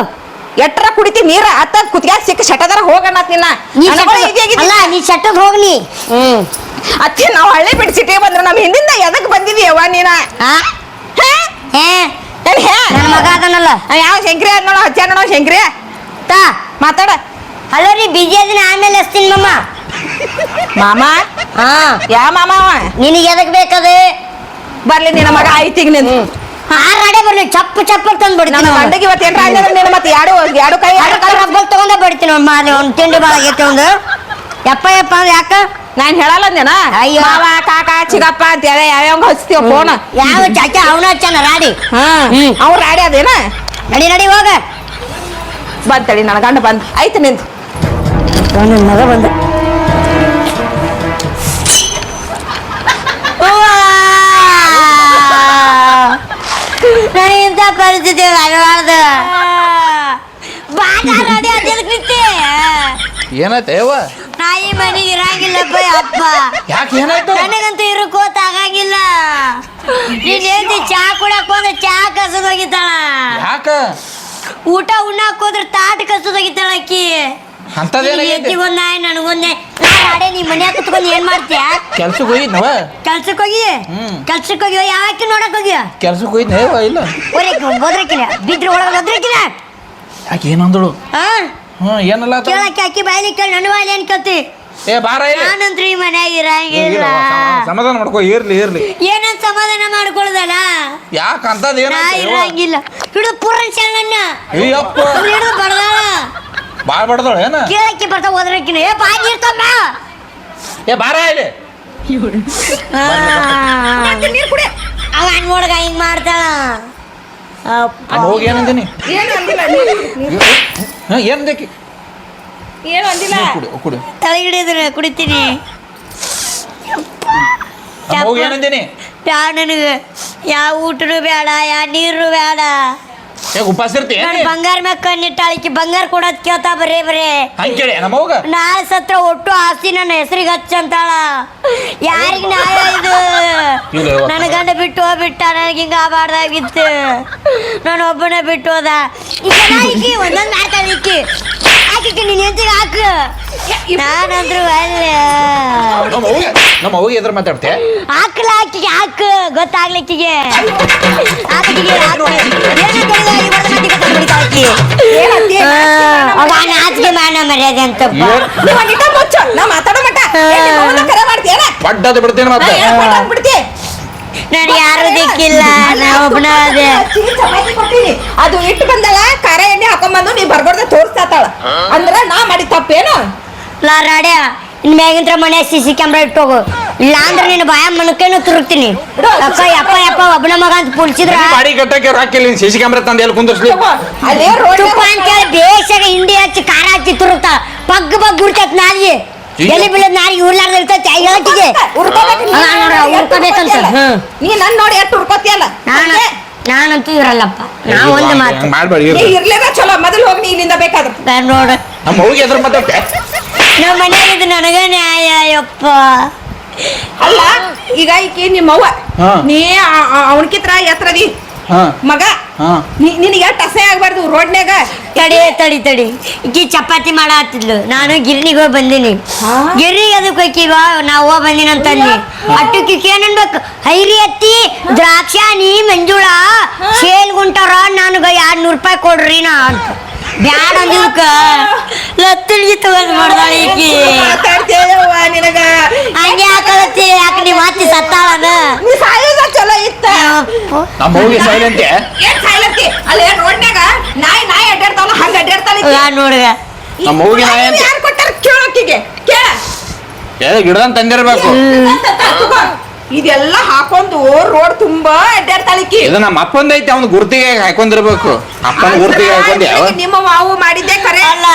ಎಟ್ರ ಕುಡಿತಿ ನೀರ ಅತ್ತ ಕುತ್ಗ್ಯಾಗ ಸಿಕ್ಕ ಶಟದರ ಹೋಗಣ್ಣ ತಿನ್ನ ನೀ ನನಗಳು ಶೆಟ್ಟದ್- ಅಲ್ಲ ನೀ ಶಟ್ಟದ್ ಹೋಗ್ನಿ ಹ್ಮ್. ಅತ್ತಿ ನಾವ್ ಹಳ್ಳಿ ಬಿಡ್ಸಿಟ್ಟಿ ಬಂದ್ರ ನಮ್ ಹಿಂದಿಂದ ಎದಕ್ ಬಂದಿದೀಯವ್ವ ನೀನ? ನನ್ನ ಮಗ ಅದನಲ್ಲ. ಯಾವ ಶಂಕ್ರಿ ಅದ್ ನೋಡ ಹಚ್ಚ ನೋಡ ಶಂಕ್ರಿ. ತಾ. ಮಾತಾಡ. ಹಲೋ ರೀ ಬಿಜಿ ಅದನ್ನ ಆಮೇಲೆ ಹಚ್ತೀನಿ ಮಮ್ಮ ಮಾಮ? ಹಾ. ಯಾ ಮಾಮ ನಿನಗೆ ಎದಕ್ ಬೇಕದೆ? ಬರ್ಲಿ ನಿನ್ನ ಮಗ ಆಯ್ತಿಗ್ ನಿನ್ ಆರ್ ನಡೆ ಬರ್ಲಿ ಚಪ್ಪ ಚಪ್ಪ ತಂದು ನನ್ನ ಬಿಡ್ತೀನಿ ಗಂಡಗೆ ಇವತ್ತು ಏನ್ರ ನೀನು ಮತ್ತೆ ಎರಡು ಎರಡು ಕೈ ಎರಡು ಕೈ ರಬ್ಬಲ್ ತಗೊಂಡೇ ಬಿಡ್ತೀನಿ ಅವ್ನು ಮಾಲಿ ಅವ್ನು ತಿಂಡಿ ಭಾಳ ಆಗೈತೆ ಒಂದು ಯಪ್ಪ ಯಪ್ಪ ಅಂದ್ರೆ ಯಾಕ? ನಾನ್ ಹೇಳಲ್ಲ ಅಂದೇನ ಅಯ್ಯೋ. ಮಾವ ಕಾಕ ಚಿಗಪ್ಪ ಅಂತ ಹೇಳಿ ಯಾವ್ಯಾವ ಹಚ್ತೀವ ಫೋನ್ ಯಾವ ಚಾಚ ಅವನ ಹಚ್ಚಾನ ರಾಡಿ? ಹಾ. ಹ್ಮ್. ಅವ್ರು ರಾಡಿ ಅದೇನ? ನಡಿ ನಡಿ ಹೋಗ. ಬಂತಳಿ ನನ್ನ ಗಂಡ ಬಂದ್. ಆಯ್ತು ನಿಂದು ನನ್ನ ಮಗ ಬಂದ. ಇಂಥ ಪರಿಸ್ಥಿತಿ ನಡಿ ಅದಕ್ಕೆ ಏನಾಯ್ತು ಯವ್ವ ನಾಯಿ ಮನೆ ಇರಂಗಿಲ್ಲಪ್ಪ ಅಪ್ಪ ಯಾಕೆ ಏನಾಯ್ತು? ನನಗಂತೂ ಇರಕೋತ ಆಗಂಗಿಲ್ಲ. ನೀನ್ ಹೇಳ್ತಿ ಚಾ ಕುಡಕ್ ಹೋದ್ರೆ ಚಾ ಕಸದೋಗಿದ್ದಾಳ ಯಾಕ? ಊಟ ಉಣ್ಣಾಕ್ ಹೋದ್ರೆ ತಾಟ್ ಕಸದ್ ಒಂದ್ ಅಕ್ಕಿ. ಅಂತದೇನಾಗೈತಿ? ಎತ್ತಿಗೊಂದ್ ನಾಯಿ ನನಗೊಂದ್ ನಾಯಿ. ನಾಳೆ ನೀ ಮನ್ಯಾಗ ಕುತ್ಕೊಂಡು ಏನ್ ಮಾಡ್ತೀಯ? ಕೆಲ್ಸಕ್ಕೆ ಹೋಗಿದ್ನವ ಕೆಲ್ಸಕ್ಕೆ ಹೋಗಿ? ಹ್ಮ್. ಕೆಲ್ಸಕ್ಕೆ ಹೋಗಿ ಯಾಕೆ ನೋಡಕ್ ಹೋಗಿ ಕೆಲ್ಸಕ್ಕೆ ಹೋಗಿದ್ನ ನೇವ ಇಲ್ಲ. ಹೋದ್ರಕಿನ ಬಿದ್ರ ಒಳಗೆ ಹೋದ್ರಕಿನ ಯಾಕೆ ಏನಂದಳು ಹಾ ಹ್ಞೂ ಏನಲ್ಲ ಆತ? ಕೇಳಕ್ಕೆ ಅಕ್ಕಿ ಬಾಯ್ಲಿ ಕೇಳಿ ನನ್ನ ಬಾಯ್ಲಿ ಏನ್ ಕತ್ತಿ ಏ ಬಾರ ಇಲ್ಲಿ. ನಾನಂತ್ರ ಮನ್ಯಾಗ ಇರಂಗಿಲ್ಲ ಇಲ್ಲ, ಸಮ- ಸಮಾಧಾನ ಮಾಡ್ಕೋ ಇರ್ಲಿ ಇರ್ಲಿ. ಏನಂತ ಸಮಾಧಾನ ಮಾಡ್ಕೊಳ್ದಲ್ಲ? ಯಾಕಂತದ ಏನ ನಾ? ಇರಂಗಿಲ್ಲ. ಹಿಡು ಪೂರ್ಣ ಶರಣನ್ನ. ಅಯ್ಯಪ್ಪ. ಹಿಡಿದು ಬಡದಾಳ. ಬಾಳ್ ಬಡದಳು ಏನ? ಕೇಳಕ್ಕೆ ಬರ್ತಾ ಹೋದ್ರಕ್ಕಿನ ಏ ಬಾ ನೀರ್ತಮ್ಮ ಏ ಬಾರ ಇಲ್ಲಿ. ನೀರು ಕುಡಿ? ಅವ ನೋಡ್ಗ ಹಿಂಗ್ ಮಾಡ್ತಾಳ. ಅಲ್ಲಿ ಹೋಗಿ ಏನಂದಿನಿ ಏನು ಅಂದಿಲ್ಲ ನೀರು ಹಾ ಏನ್ ಬೇಕಿ ಏನು ಅಂದಿಲ್ಲ? ಕುಡು ಕುಡು. ತಲೆ ಹಿಡಿದ್ರೆ ಕುಡಿತೀನಿ. ಹೋಗಿ ಏನಂದಿನಿ ಬ್ಯಾಡ ನನಗೆ ಯಾವ ಊಟನು ಬೇಡ ಯಾವ ನೀರು ಬೇಡ ಏ ಉಪವಾಸ ಇರ್ತಿ ನಾನು ಬಂಗಾರ ಮ್ಯಾಗ ಕಣ್ಣಿಟ್ಟಾಳಿಕಿ ಬಂಗಾರ ಕೊಡೋದ್ ಕೇಳ್ತಾ ಬರೇ ಬರೇ ಹಂಗೆ ಕೇಳಿ ನಮ್ಮ ಹೋಗ ನಾಳೆ ಸತ್ರ ಒಟ್ಟು ಆಸ್ತಿ ನನ್ನ ಹೆಸರಿಗೆ ಹಚ್ಚಂತಾಳ ಯಾರಿಗೆ ನ್ಯಾಯ ಇದು? ಇಲ್ಲ, ಇವತ್ತು ನನ್ನ ಗಂಡ ಬಿಟ್ಟು ಹೋಗ್ಬಿಟ್ಟ ನನಗೆ ಹಿಂಗ ಆಬಾರ್ದಾಗಿತ್ತು. ನಾನು ಒಬ್ಬನೇ ಬಿಟ್ಟು ಹೋದ. ಈಗ ಒಂದೊಂದು ಮಾಡ್ತಾಳೆ ಈಕಿ. ಹಾಕಿಕ್ಕೆ ನೀನು ಎಂತಿಗೆ ಹಾಕು. ನಾನಂದ್ರು ಅಲ್ಲ. ನಮ್ಮ ಹೋಗಿ ನಮ್ಮ ಹೋಗಿ ಎದ್ರ ಮಾತಾಡ್ತೀಯ ಹಾಕಲ ಆಕಿಗೆ ಹಾಕು ಗೊತ್ತಾಗ್ಲಿಕ್ಕಿಗೆ. ಆಕಿಗೆ ಹಾಕು. ಅವ ಮರ್ಯಾದೆ ಅಂತ ಮುಚ್ಚು. ನಾ ಮಾತಾಡೋ ಕರೆ ಮಾಡ್ತೀಯನ ಪಡ್ಡದ ಬಿಡ್ತೇನೆ ಮತ್ತೆ. ನಾನು ಯಾರು ದಿಕ್ಕಿಲ್ಲ ನಾ ಒಬ್ಬನ ಅದೇ. ಅದು ಇಟ್ಟು ಬಂದಳ ಖಾರ ಎಣ್ಣೆ ಹಾಕೊಂಬಂದು ನೀ ಬರ್ಬಾರ್ದ ತೋರಿಸ್ತಾಳ ಅಂದ್ರ ನಾ ಮಾಡಿ ತಪ್ಪೇನು? ಲಾ ರಾಡ್ಯ ಇನ್ ಮ್ಯಾಗಿಂತ್ರ ಮನೆ ಸಿ ಸಿ ಕ್ಯಾಮ್ರಾ ಇಟ್ಟೋಗು. ಇಲ್ಲ ಅಂದ್ರೆ ನಿನ್ನ ಬಾಯ ಮನಕೇನು ತುರುಕ್ತೀನಿ ಅಪ್ಪ ಯಪ್ಪ ಯಪ್ಪ ಒಬ್ಬನ ಮಗ ಅಂತ ಪುಲ್ಸಿದ್ರ? ಬಾಡಿ ಕಟ್ಟಕ್ಕೆ ರಾಕಿಲ್ಲ ಸಿ ಸಿ ಕ್ಯಾಮ್ರಾ ತಂದು ಎಲ್ಲಿ ಕುಂದರ್ಸ್ಲಿ? ಅಲ್ಲೇ ರೋಡ್ ಅಂತ ಬೇಸಾಗ ಹಿಂಡಿ ಹಚ್ಚಿ ಖಾರ ಹಚ್ಚಿ ತುರುಕ್ತ ಪಗ್ ಪಗ್ ಗುರ್ತೈತ್ ನಾಲಿಗೆ? ಎಲ್ಲಿ ಬೀಳದ್ ನಾಲಿಗೆ ಉರ್ಲಾರ್ದ ಇರ್ತೈತಿ ಹೇಳ್ತಿಗೆ ಉರ್ಕೋಬೇಕಂತ, ನೀ ನನ್ ನೋಡಿ ಎಷ್ಟು ಉರ್ಕೋತಿಯಲ್ಲ? ನಾನಂತೂ ಇರಲ್ಲಪ್ಪ. ನಾ ಒಂದು ಮಾತು. ಮಾಡ್ಬೇಡಿ ನೀ ಇರ್ಲಿ. ಇರ್ಲೇದ ಚಲೋ ಮೊದಲು ಹೋಗಿ ನೀ ಇಲ್ಲಿಂದ ಬೇಕಾದ್ರೆ. ನಾನ್ ನೋಡ. ನಮ್ಮ ಹೋಗಿ ಎದ್ರ ಮಾತಾಡ್ತೆ. ನಮ್ಮ ಮನ್ಯಾಗ ಇದು ನನಗ ನ್ಯಾಯ ಯಪ್ಪ ಅಲ್ಲ ಈಗ ಈಕಿ ನಿಮ್ಮವ್ವ. ಹಾ. ನೀ ಅವನಕಿತ್ರ ಎತ್ರದಿ ಹಾ. ಮಗ ನಿನಗೆ ಎಷ್ಟು ಅಸಹ್ಯ ಆಗ್ಬಾರ್ದು? ರೋಡ್ನ್ಯಾಗ? ತಡಿ ತಡಿ ತಡಿ. ಈಕಿ ಚಪಾತಿ ಮಾಡತ್ತಿದ್ಲು ನಾನು ಗಿರ್ನಿಗೆ ಹೋಗಿ ಬಂದಿನಿ? ಗಿರ್ನಿಗೆ ಅದಕ್ಕೆ ಹೋಗಿವ ನಾವು ಹೋಗಿ ಬಂದಿನಿ ಅಂತಂದಿ ಅಟ್ಟಕ್ಕೆ ಏನನ್ಬೇಕು? ಹೈರಿ ಅತ್ತಿ ದ್ರಾಕ್ಷಾನಿ ಮಂಜುಳ ಸೇಲ್ ಗುಂಟಾರ ನನಗೆ ಎರಡು ನೂರು ರೂಪಾಯಿ ಕೊಡ್ರಿ ನಾ ಅಂತ. ಬ್ಯಾಡ ಅಂದಿದ್ಕ ಲತ್ತಲ್ಗಿ ತಗೊಂಡ್ ಮಾಡ್ದಾಳ ಈಕಿ. ಮಾತಾಡ್ತೇವ ನಿನಗ. ಹಂಗೆ ಹಾಕಲತ್ತಿ ಯಾಕೆ ನೀವು ಹತ್ತಿ ಸತ್ತಾಳನ? ನೀ ಸಾಯೋದ ಚಲೋ ಇತ್ತ. ನಮ್ಮ ಹೋಗಿ ಸೈಲೆಂಟ್ ಏನ್ ಅಲ್ಲೇ ಅಲ್ಲಿ ರೋಡ್ನ್ಯಾಗ ನಾಯಿ ನಾಯಿ ಅಡ್ಡಾಡ್ತಾವಲ್ಲ ಹಂಗ. ಯಾರು ನೋಡ್ಗ. ನಮ್ಮ ಹೋಗಿ ನಾಯಿ ಅಂತ. ಯಾರು ಕೊಟ್ಟಾರ ಕೇಳೋಕಿಗೆ? ಕೇಳ. ಗಿಡದಂತ ತಂದಿರ್ಬೇಕು. ಇದೆಲ್ಲ ಹಾಕೊಂಡು ರೋಡ್ ತುಂಬಾ ಅಡ್ಡಾಡ್ತಾಳಿಕಿ ಇದು ನಮ್ಮ ಅಪ್ಪಂದ ಐತೆ ಅವ್ನ ಗುರ್ತಿಗೆ ಹಾಕೊಂಡಿರ್ಬೇಕು. ಅಪ್ಪನ ಗುರ್ತಿಗೆ ಹಾಕೊಂಡ್ ಯಾವ ನಿಮ್ಮ ಮಾವು ಮಾಡಿದ್ದೆ ಕರೆ. ಅಲ್ಲ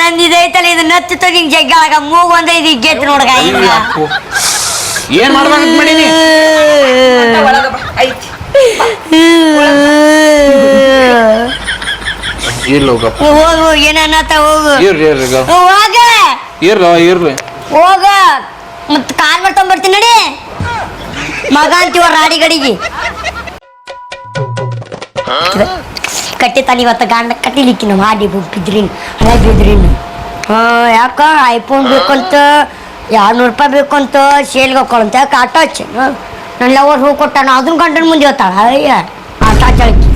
ನಂದು ಇದೈತಲ್ಲ ಇದು ನತ್ತು ತಗಿ ಜಗ್ಗಳಾಗ ಮೂಗ್ ಒಂದ ಇದು ಇಗ್ಗೈತಿ ನೋಡ್ಗ. ಏನ್ ಮಾಡ್ಬೇಕಂತ ಮಾಡೀನಿ? ಒಳಗ ಬಾ, ಐತಿ. ಇರ್ಲಿ ಹೋಗಪ್ಪ ಹೋಗು ಏನನ್ನತ್ತ ಹೋಗು. ಇರ್ರಿ ಇರ್ರಿ. ಹೋಗ. ಇರ್ಲಿ ಇರ್ಲಿ. ಹೋಗ. ಮತ್ ಕಾರ್ ಮಾಡ್ಕೊಂಡ್ ಬರ್ತೀನಿ ನಡಿ. ಮಗ ಅಂತೀವ ರಾಡಿ ಗಡಿಗೆ ಕಟ್ಟಿತಾನ ಇವತ್ತು ಗಂಡ ಕಟ್ಟಿಲಿಕ್ಕಿ ನಾವು ಹಾಡಿ ಬಿದ್ರಿನ್ ಹಳೆ ಹಾ, ಯಾಕ ಐಫೋನ್ ಬೇಕಂತ, ಎರಡ್ನೂರು ರೂಪಾಯಿ ಬೇಕಂತ ಸೇಲ್ಗೆ ಹಾಕೊಳ್ಳಂತ ಯಾಕೆ ಆಟ ಹಚ್ಚಿ. ನನ್ನ ಲವರ್ ಹೂ ಕೊಟ್ಟಾನ ಅದನ್ನ ಗಂಡನ ಮುಂದೆ ಹೋಗ್ತಾಳ ಅಯ್ಯ, ಆಟ ಚಳಕಿ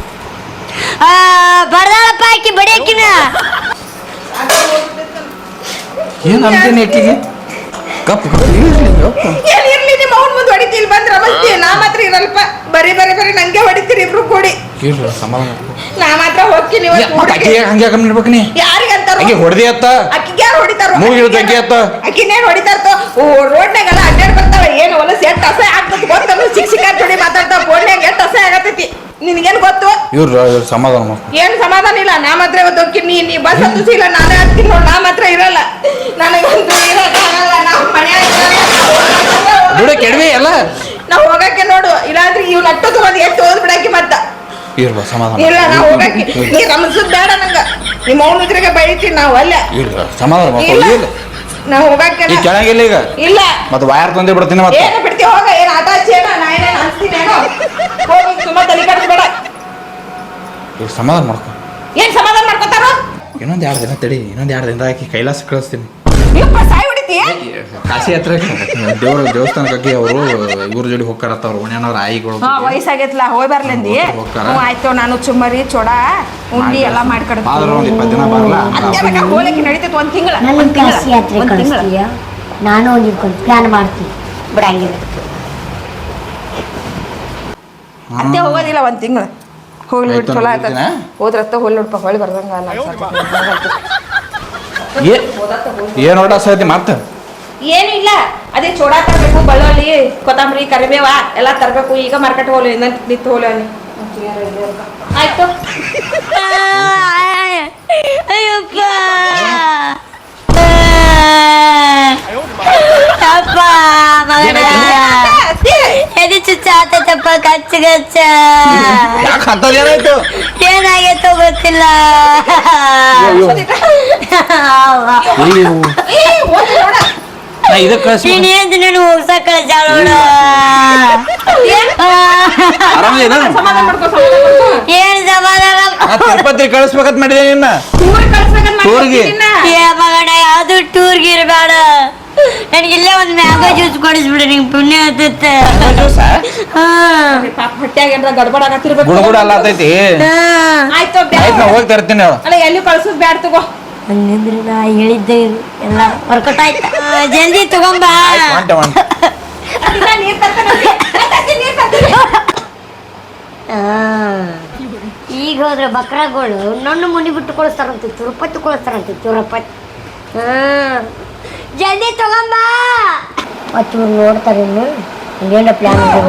ಬರ್ದಾಳಪ್ಪ ಆಕಿ ಬಡಿಯಾಕಿನ ಏನು ಅಂತೀನಿ ಕಪ್ ಇರ್ಲಿ ಏನ್ ಇರ್ಲಿ ನಿಮ್ಮ ಅವ್ನ ಮುಂದೆ ಬಂದ್ರ ಬಸ್ತಿ ನಾ ಮಾತ್ರ ಇರಲ್ಪ. ಬರೀ ಬರೀ ಬರೀ ನಂಗೆ ಹೊಡಿತೀರಿ ಇಬ್ರು ಕೂಡಿ. ಇರ್ಲಿ ಸಮಾಧಾನ ನಾ ಮಾತ್ರ ಹೋಗ್ತೀನಿ ಏ, ಮತ್ತ್ ಹಂಗೆ ಹಾಕೊಂಡ್ ನಿಡ್ಬೇಕು ನೀ? ಯಾರಿಗಂತಾರ? ಹಂಗೆ ಹೊಡೆದಿ ಅತ್ತ? ಅಕ್ಕಿಗೆ ಯಾರು ಹೊಡಿತಾರ? ಜಗ್ಗಿ ಅಕ್ಕಿನೇನ್ ಹೊಡಿತಾರ್ತೋ? ಓ ರೋಡ್ನಾಗೆಲ್ಲ ಅಡ್ಡಾಡ್ ಬರ್ತಾವ ಏನು ಹೊಲಸ್ ಎಷ್ಟ್ ಅಸಹ್ಯ ಆಗ್ತದ ಗೊತ್ತಲ್ಲ ಸಿಕ್ ಜೋಡಿ ಮಾತಾಡ್ತಾವ ಫೋನ್ಯಾಗ ಎಷ್ಟ್ ಅಸಹ್ಯ ಆಗತೈತಿ ನಿನಗೇನ್ ಗೊತ್ತು? ಇವ್ರು ಇವ್ರು ಸಮಾಧಾನ ಏನು ಏನ್ ಸಮಾಧಾನ ಇಲ್ಲ? ನಾ ಮಾತ್ರ ಇವತ್ತು ಹೋಗ್ತೀನಿ. ನೀ ನೀ ಬಸ್ ಹತ್ತಿಸಿ ಇಲ್ಲ ನಾನೇ ಹತ್ತೀನಿ ನೋಡ್ ನಾ ಮಾತ್ರ ಇರಲ್ಲ. ನನಗಂತೂ ಇರಕ್ಕಾಗಲ್ಲ ನಾ ಮನ್ಯಾಗ ಬಿಡು ಕೆಡವಿ ಎಲ್ಲ. ನಾವು ಹೋಗಕ್ಕೆ ನೋಡು. ಇಲ್ಲಾಂದ್ರೆ ಇವ್ ನಟ್ಟು ತಗೊಂಡು ಎಷ್ಟು ಓದ್ ಬಿಡಾಕಿ ಮತ್ತ. ಸಮಾಧಾನ. ಇಲ್ಲ ನಾ ಹೋಗಕ್ಕೆ. ನೀ ರಮಸದ್ ಬೇಡ ನಂಗ. ನಿಮ್ಮ ಅವನ ಇದ್ರಾಗೆ ಬೈತೀನಿ ನಾವು ಅಲ್ಲೇ ಸಮಾಧಾನ ಮಾಡ್ಕೊ ಇಲ್ಲ. ಇಲ್ಲ ನಾ ಹೋಗಕ್ಕೆ ಈಗ ಕೆಳಗಿಲ್ಲ ಈಗ? ಇಲ್ಲ. ಮತ್ತೆ ವಯರ್ ತಂದೆ ಬಿಡ್ತೀನಿ ಮತ್ತೆ. ಏನು ಬಿಡ್ತಿ? ಹೋಗ ಏನು ಆಟ ಹಚ್ಚೇನ ನಾ ಏನೇನ್ ಅನ್ಸ್ತೀನೇನೋ ಹೋಗಿ ಸುಮ್ಮ ತಲೆ ಕಡಿಸ್ಬೇಡ. ಈಗ ಸಮಾಧಾನ ಮಾಡ್ಕೊ. ಏನು ಸಮಾಧಾನ ಮಾಡ್ಕೊತಾರೋ? ಇನ್ನೊಂದು ಎರಡು ದಿನ ತಡಿ ಇನ್ನೊಂದು ಎರಡು ದಿನ ಹಾಕಿ ಕೈಲಾಸ ಕಳಿಸ್ತೀನಿ. ಸಾಯಿ ಹೊಡಿತೀಯ ಕಾಶಿ ಹತ್ರ ದೇವ್ರ ದೇವಸ್ಥಾನಕ್ಕೆ ಅವರು ಇವ್ರ ಜೋಡಿ ಹೋಗ್ತಾರತ್ತ ಅವ್ರು. ಒಣ್ಯಾನವ್ರ ಆಯಿಗಳು. ಹಾ ವಯಸ್ಸಾಗೈತ್ಲ? ಹೋಗಿ ಬರ್ಲೆಂದಿ ಹೋಗ್ತಾರ. ಹ್ಞೂ ಆಯ್ತು. ನಾನು ಚುಮ್ಮರಿ ಚೋಡಾ ಉಂಡಿ ಎಲ್ಲ ಆದ್ರ ಮಾಡ್ಕೊಡ್ತೀನಿ ಒಂದ್ ಇಪ್ಪತ್ತು ದಿನ ಬರಲ್ಲ ಅದೇ ಬೇಕಾ ಹೋಗ್ಲಿಕ್ಕೆ ನಡೀತೈತೆ ಒಂದ್ ತಿಂಗಳ ನನ್ನ ಕಾಶಿ ಯಾತ್ರೆ ಒಂದ್ ತಿಂಗಳ. ಕಳಿಸ್ತೀಯ? ನಾನು ಹೋಗಿರ್ಕೊಂಡು ಪ್ಲಾನ್ ಮಾಡ್ತೀನಿ. ಬಿಡಂಗಿಲ್ಲ ಅತ್ತೆ ಹೋಗೋದಿಲ್ಲ ಒಂದ್ ತಿಂಗಳ. ಹೋಗ್ಲಿ ಆಯ್ತು, ಚಲೋ ಹೋಗ್ತೀನಾ? ಹೋದ್ರತ್ತ ಹೋಗ್ಲಿ ನೋಡ್ಪ ಹೊಳ್ಳಿ ಬರ್ದಂಗ ಅಲ್ಲ. ಅನ್ಸತ್ತೆ. ಏ ಏನು ಹೊಡ ಸೈತಿ ಮತ್ತೆ ಏನಿಲ್ಲ ಅದೇ ಚೋಡಾ ತರಬೇಕು ಬೆಳ್ಳುಳ್ಳಿ ಕೊತ್ತಂಬರಿ ಕರಿಬೇವ ಎಲ್ಲ ತರಬೇಕು. ಈಗ ಮಾರ್ಕೆಟ್ ಹೋಗ್ಲಿ ಇನ್ನೊಂದು ನಿಂತು ಹೋಗ್ಲಿ ಅವ್ನು. ಆಯ್ತು. ಅಯ್ಯಪ್ಪ. ಅಪ್ಪ ಮಗನ. ಎದು ಚುಚ್ಚ ಆತಪ್ಪ ಕಚ್ಚ ಕಚ್ಚ ಯಾಕೆ ಅಂತದ್ ಏನಾಯ್ತು ಏನಾಗೈತೋ ಗೊತ್ತಿಲ್ಲ. ನೋಡ. ನಾ ಇದಕ್ಕೆ ಕಳ್ಸಿ ನೀನ್ ಏನ್ ನಾನು ಹೋಗ್ಸಕ್ ಕಳ್ಸಾಳ ಆರಾಮಿಲ್ಲ ಸಮಾಧಾನ ಮಾಡ್ಕೊ ಸಮಾಧಾನ ಮಾಡ್ಕೊ. ಏನ್ ಸಮಾಧಾನ? ನಾ ತಿರುಪತಿ ಕಳಿಸ್ಬೇಕಂತ ಮಾಡಿದೆ ನಿನ್ನ. ಊರಿಗೆ ಕಳ್ಸ್ಬೇಕಂತ ಟೂರ್ಗೆ? ಏ ಯಾವ್ದು ಟೂರ್ಗೆ ಇರಬೇಡ. ನನಗೆ ಇಲ್ಲೇ ಒಂದು ಮ್ಯಾಂಗೋ ಜ್ಯೂಸ್ ಕೊಡಿಸ್ಬಿಡು ನಿಂಗೆ ಪುಣ್ಯ ಹತ್ತತ್ತೆ ಜ್ಯೂಸ? ಹಾ. ಪಾಪ ಹೊಟ್ಯಾಗ ಏನ್ರ ಗಡ್ಬಡ ಆಗತ್ತಿರ್ಬೇಕು. ಗುಣ ಗುಡ ಅಲ್ಲ ಆತೈತಿ ಹಾ. ಆಯ್ತು ಬ್ಯಾ- ಆಯ್ತು ನಾ ಹೋಗಿ ತರ್ತೀನಿ ಹೇಳು. ಅಲ್ಲ ಎಲ್ಲಿ ಕಳ್ಸೋದ್ ಬ್ಯಾಡ ತಗೋ. ಹಂಗಂದ್ರೆ ನಾ ಹೇಳಿದ್ದೆ ಎಲ್ಲ ವರ್ಕೌಟ್ ಆಯ್ತಾ? ಜಲ್ದಿ ತಗೊಂಬಾ. ಈಗ ಹೋದ್ರೆ ಬಕ್ರಾಗಳು. ನನ್ನ ಮುನಿ ಬಿಟ್ಟು ಕಳಿಸ್ತಾರಂತೆ ತಿರುಪತಿ ಕಳಿಸ್ತಾರಂತೆ ತಿರುಪತಿ. ಹಾ ಜಲ್ದಿ ತಗೊಂಬ. ಮತ್ತು ಇವ್ರು ನೋಡ್ತಾರೆ ಇನ್ನು. ಹಿಂಗೇನ ಪ್ಲಾನ್ ಇದೆ.